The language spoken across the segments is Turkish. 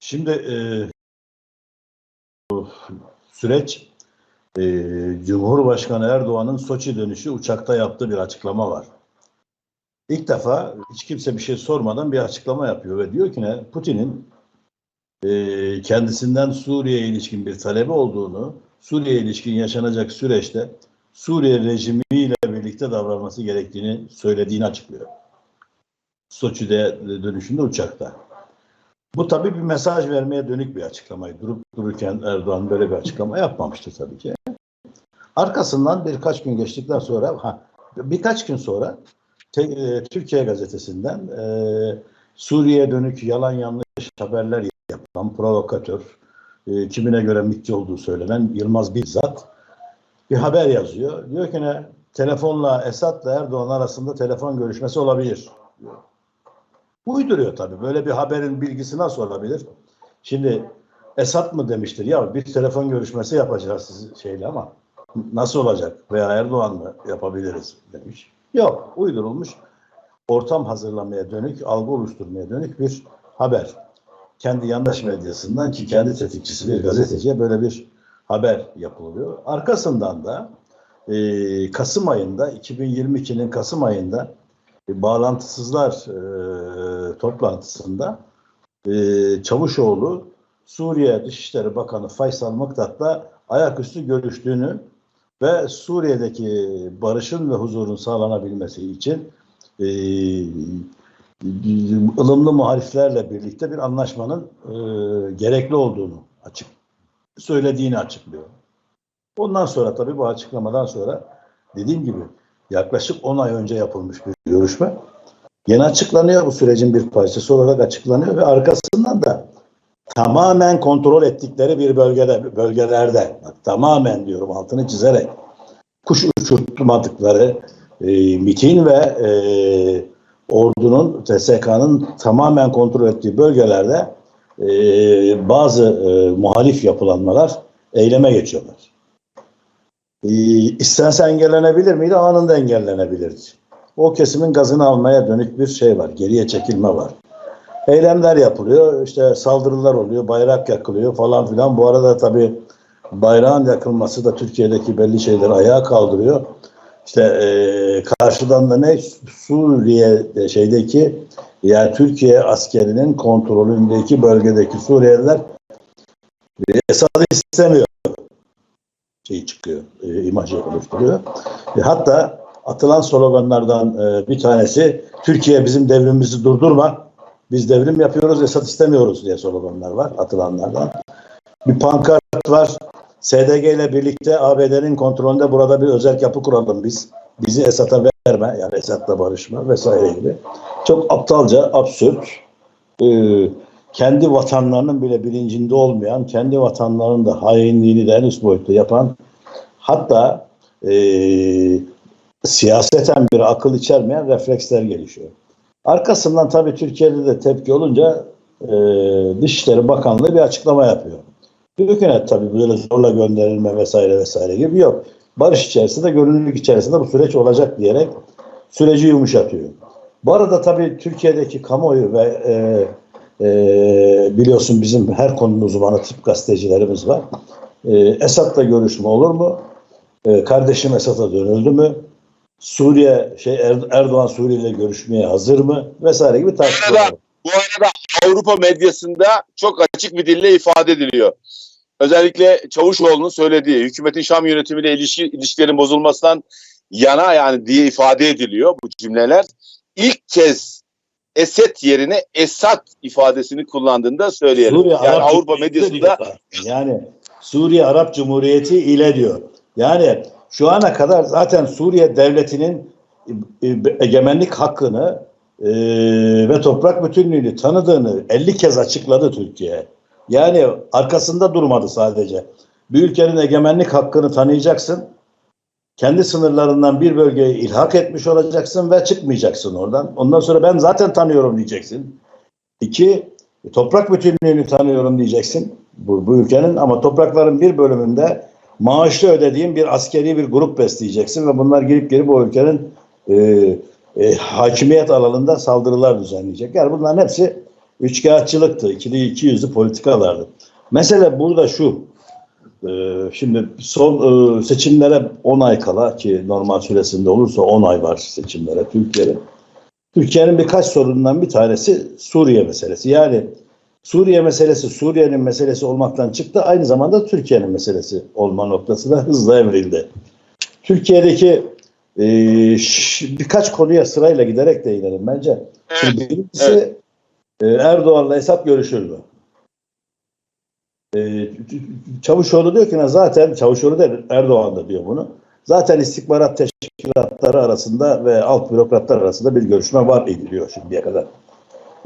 Şimdi e, süreç e, Cumhurbaşkanı Erdoğan'ın Soçi dönüşü uçakta yaptığı bir açıklama var. İlk defa hiç kimse bir şey sormadan bir açıklama yapıyor ve diyor ki ne Putin'in e, kendisinden Suriye'ye ilişkin bir talebi olduğunu, Suriye'ye ilişkin yaşanacak süreçte Suriye rejimiyle birlikte davranması gerektiğini söylediğini açıklıyor. Soçi'de dönüşünde uçakta. Bu tabii bir mesaj vermeye dönük bir açıklamaydı. Durup dururken Erdoğan böyle bir açıklama yapmamıştır tabii ki. Arkasından birkaç gün geçtikten sonra, ha, birkaç gün sonra te, e, Türkiye gazetesinden e, Suriye'ye dönük yalan yanlış haberler yapan provokatör, e, kimine göre MİT'ci olduğu söylenen Yılmaz Bizzat bir haber yazıyor. Diyor ki ne, telefonla Esad'la Erdoğan arasında telefon görüşmesi olabilir. Diyor. Uyduruyor tabii. Böyle bir haberin bilgisi nasıl olabilir? Şimdi Esat mı demiştir? Ya bir telefon görüşmesi yapacağız siz şeyle ama nasıl olacak? Veya Erdoğan mı yapabiliriz demiş. Yok. Uydurulmuş ortam hazırlamaya dönük, algı oluşturmaya dönük bir haber. Kendi yandaş medyasından ki kendi tetikçisi bir gazeteciye böyle bir haber yapılıyor. Arkasından da e, Kasım ayında 2022'nin Kasım ayında bağlantısızlar e, toplantısında e, Çavuşoğlu Suriye Dışişleri Bakanı Faysal Mıktat'la ayaküstü görüştüğünü ve Suriye'deki barışın ve huzurun sağlanabilmesi için e, ılımlı muhaliflerle birlikte bir anlaşmanın e, gerekli olduğunu açık söylediğini açıklıyor. Ondan sonra tabii bu açıklamadan sonra dediğim gibi yaklaşık 10 ay önce yapılmış bir görüşme. Yeni açıklanıyor bu sürecin bir parçası olarak açıklanıyor ve arkasından da tamamen kontrol ettikleri bir bölgede bölgelerde bak, tamamen diyorum altını çizerek kuş uçurtmadıkları e, MİT'in ve e, ordunun TSK'nın tamamen kontrol ettiği bölgelerde e, bazı e, muhalif yapılanmalar eyleme geçiyorlar. E, istense engellenebilir miydi? Anında engellenebilirdi. O kesimin gazını almaya dönük bir şey var. Geriye çekilme var. Eylemler yapılıyor. işte saldırılar oluyor. Bayrak yakılıyor falan filan. Bu arada tabii bayrağın yakılması da Türkiye'deki belli şeyleri ayağa kaldırıyor. İşte e, karşıdan da ne Suriye şeydeki yani Türkiye askerinin kontrolündeki bölgedeki Suriyeliler Esad'ı istemiyor şey çıkıyor, e, imajı oluşturuyor. E, hatta atılan sloganlardan e, bir tanesi Türkiye bizim devrimimizi durdurma, biz devrim yapıyoruz, Esad istemiyoruz diye sloganlar var atılanlardan. Bir pankart var, SDG ile birlikte ABD'nin kontrolünde burada bir özel yapı kuralım biz. Bizi Esad'a verme, yani Esad'la barışma vesaire gibi. Çok aptalca, absürt, e, kendi vatanlarının bile bilincinde olmayan, kendi vatanlarının da hainliğini de en üst boyutta yapan, hatta e, siyaseten bir akıl içermeyen refleksler gelişiyor. Arkasından tabii Türkiye'de de tepki olunca e, Dışişleri Bakanlığı bir açıklama yapıyor. Hükümet tabii böyle zorla gönderilme vesaire vesaire gibi yok. Barış içerisinde, gönüllülük içerisinde bu süreç olacak diyerek süreci yumuşatıyor. Bu arada tabii Türkiye'deki kamuoyu ve e, e, biliyorsun bizim her konunun uzmanı tip gazetecilerimiz var. E, Esad'la görüşme olur mu? E, kardeşim Esad'a dönüldü mü? Suriye şey Er- Erdoğan Suriye ile görüşmeye hazır mı? Vesaire gibi tartışmalar. Bu arada Avrupa medyasında çok açık bir dille ifade ediliyor. Özellikle Çavuşoğlu'nun söylediği hükümetin Şam yönetimiyle ilişki, ilişkilerin bozulmasından yana yani diye ifade ediliyor bu cümleler. İlk kez Esed yerine Esad ifadesini kullandığında söyleyelim. Suriye yani Arap Avrupa medyasında yani Suriye Arap Cumhuriyeti ile diyor. Yani şu ana kadar zaten Suriye devletinin e, egemenlik hakkını e, ve toprak bütünlüğünü tanıdığını 50 kez açıkladı Türkiye. Yani arkasında durmadı sadece. Bir ülkenin egemenlik hakkını tanıyacaksın. Kendi sınırlarından bir bölgeye ilhak etmiş olacaksın ve çıkmayacaksın oradan. Ondan sonra ben zaten tanıyorum diyeceksin. İki, toprak bütünlüğünü tanıyorum diyeceksin bu, bu ülkenin ama toprakların bir bölümünde maaşlı ödediğin bir askeri bir grup besleyeceksin ve bunlar girip girip o ülkenin e, e, hakimiyet alanında saldırılar düzenleyecek. Yani bunların hepsi üçkağıtçılıktı, ikili iki yüzlü politikalardı. Mesele burada şu. E, şimdi son e, seçimlere 10 ay kala ki normal süresinde olursa 10 ay var seçimlere Türkiye'de. Türkiye'nin birkaç sorunundan bir tanesi Suriye meselesi. Yani Suriye meselesi Suriye'nin meselesi olmaktan çıktı. Aynı zamanda Türkiye'nin meselesi olma noktasına hızla evrildi. Türkiye'deki e, birkaç konuya sırayla giderek değinelim bence. Şimdi birincisi e, Erdoğan'la hesap görüşür mü? E, Çavuşoğlu diyor ki "Ne zaten Çavuşoğlu da Erdoğan da diyor bunu. Zaten istihbarat teşkilatları arasında ve alt bürokratlar arasında bir görüşme var ediliyor şimdiye kadar.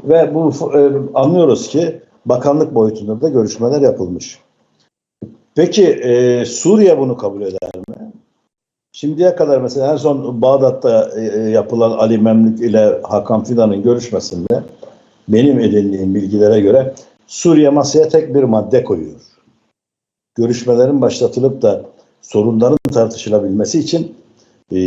Ve bu e, anlıyoruz ki bakanlık boyutunda da görüşmeler yapılmış. Peki e, Suriye bunu kabul eder mi? Şimdiye kadar mesela en son Bağdat'ta e, e, yapılan Ali Memlük ile Hakan Fidan'ın görüşmesinde benim edindiğim bilgilere göre Suriye masaya tek bir madde koyuyor. Görüşmelerin başlatılıp da sorunların tartışılabilmesi için e,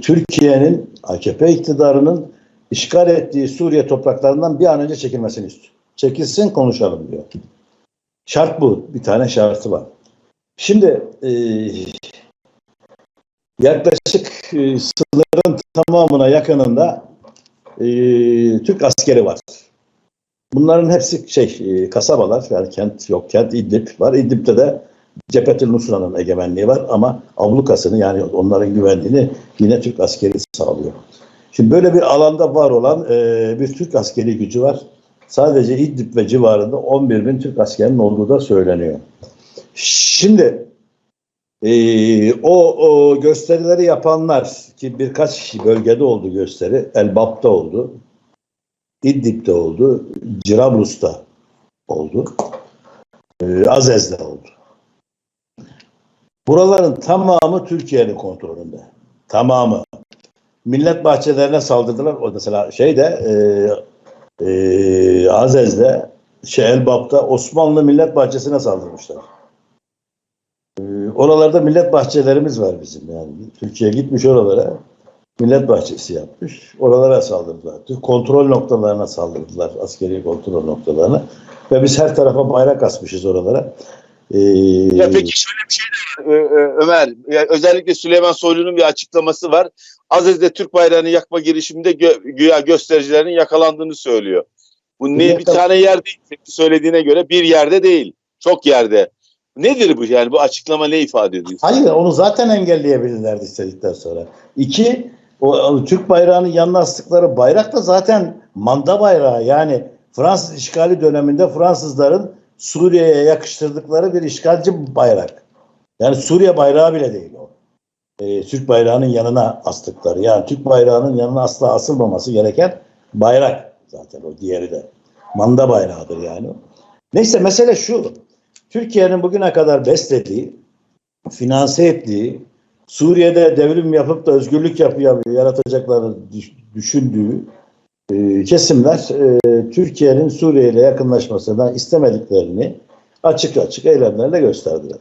Türkiye'nin AKP iktidarının işgal ettiği Suriye topraklarından bir an önce çekilmesini istiyor. Çekilsin konuşalım diyor. Şart bu. Bir tane şartı var. Şimdi e, yaklaşık e, sınırın tamamına yakınında e, Türk askeri var. Bunların hepsi şey e, kasabalar yani kent yok kent İdlib var. İdlib'de de Cephetül Nusra'nın egemenliği var ama ablukasını yani onların güvenliğini yine Türk askeri sağlıyor. Şimdi böyle bir alanda var olan e, bir Türk askeri gücü var. Sadece İdlib ve civarında 11 bin Türk askerinin olduğu da söyleniyor. Şimdi e, o, o gösterileri yapanlar ki birkaç bölgede oldu gösteri. Elbap'ta oldu. İdlib'de oldu. Cirablus'ta oldu. E, Azez'de oldu. Buraların tamamı Türkiye'nin kontrolünde. Tamamı. Millet bahçelerine saldırdılar. O mesela şeyde e, e, Azez'de şey Elbap'ta Osmanlı Millet Bahçesi'ne saldırmışlar. E, oralarda millet bahçelerimiz var bizim yani. Türkiye gitmiş oralara millet bahçesi yapmış. Oralara saldırdılar. Kontrol noktalarına saldırdılar. Askeri kontrol noktalarına. Ve biz her tarafa bayrak asmışız oralara. E, Ya peki şöyle bir şey de var Ö- Ömer. Ya özellikle Süleyman Soylu'nun bir açıklaması var. Aziz'de Türk bayrağını yakma girişiminde gö- güya göstericilerin yakalandığını söylüyor. Bu ne bir tane yer değil. Söylediğine göre bir yerde değil. Çok yerde. Nedir bu yani bu açıklama ne ifade ediyor? Hayır onu zaten engelleyebilirlerdi istedikten sonra. İki, o, Türk bayrağının yanına astıkları bayrak da zaten manda bayrağı. Yani Fransız işgali döneminde Fransızların Suriye'ye yakıştırdıkları bir işgalci bayrak. Yani Suriye bayrağı bile değil o. Ee, Türk bayrağının yanına astıkları. Yani Türk bayrağının yanına asla asılmaması gereken bayrak zaten o diğeri de. Manda bayrağıdır yani. Neyse mesele şu. Türkiye'nin bugüne kadar beslediği, finanse ettiği, Suriye'de devrim yapıp da özgürlük yapı yaratacaklarını düş- düşündüğü e, kesimler e, Türkiye'nin Suriye ile yakınlaşmasından istemediklerini açık açık eylemlerle gösterdiler.